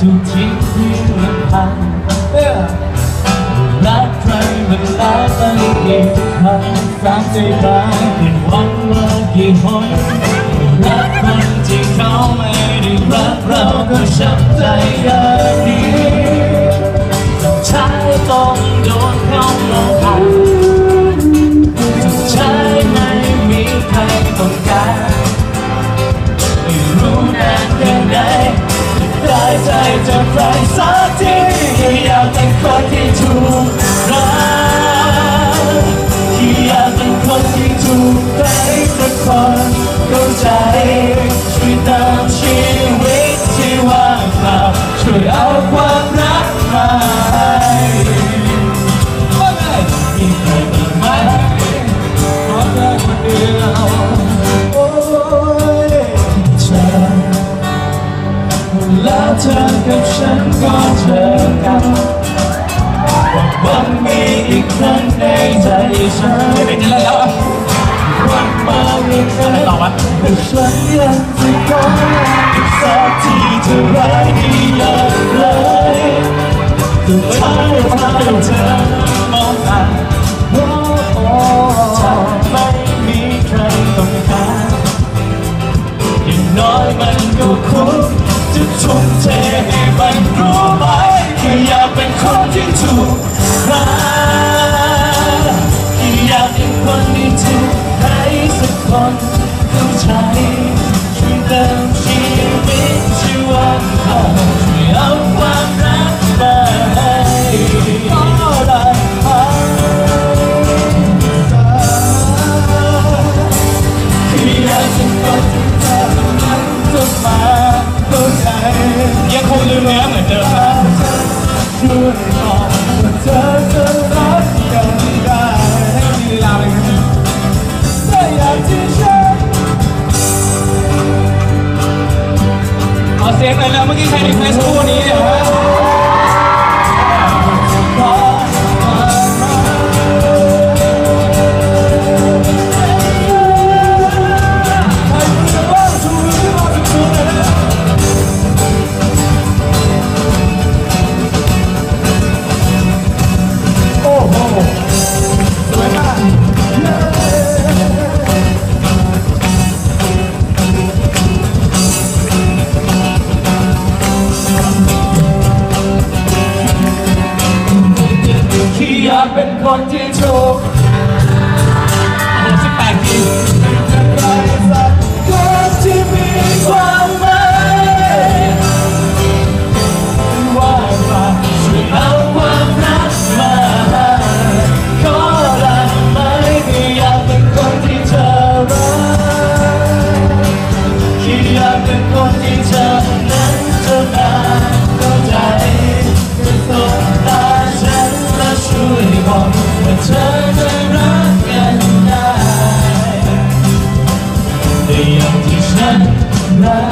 ทุกทีที่มันผ่านรักใครมันแล้วไปกี่ครั้งสามใจบางเป็นหวังว่ากี่หนรักคนที่เขาไม่ได้รักเราก็ช้ำใจอย่างนี้ใช้ต้องโดนเขาลงหานใช้ไม่มีใครต้องการ ได้ใจจากใครสักทีที่อยากเป็นคนที่ถูกรักที่อยากเป็นคนที่ถูกใครสักคน ฉันไม่ได้แล้วหวังมาอีกครั้งต่อวะแต่ฉันยังจะขอสักทีเธอร้ายดีอย่างไรสุดท้ายถ้าเธอมองตาโอ้โอ้ถ้าไม่มีใครต้องการอย่างน้อยมันก็คุ้มจะทุ่มเทให้มันรู้ไหมแค่อยากเป็นคนที่ถูก ช่วยบอกว่าเธอจะรักกันได้ให้มีลีลาไปครับแต่อยากที่ฉันขอเสียงหน่อยแล้วเมื่อกี้ใครรีเควสคู่นี้เนี่ยฮะ อยากเป็นคนที่ถูกหกสิบแปดทีใครสักคนที่มีความหมายว่ามาช่วยเอาความรักมาขอได้ไหมที่อยากเป็นคนที่เธอรักที่อยากเป็นคนที่เธอ Lately I'm just not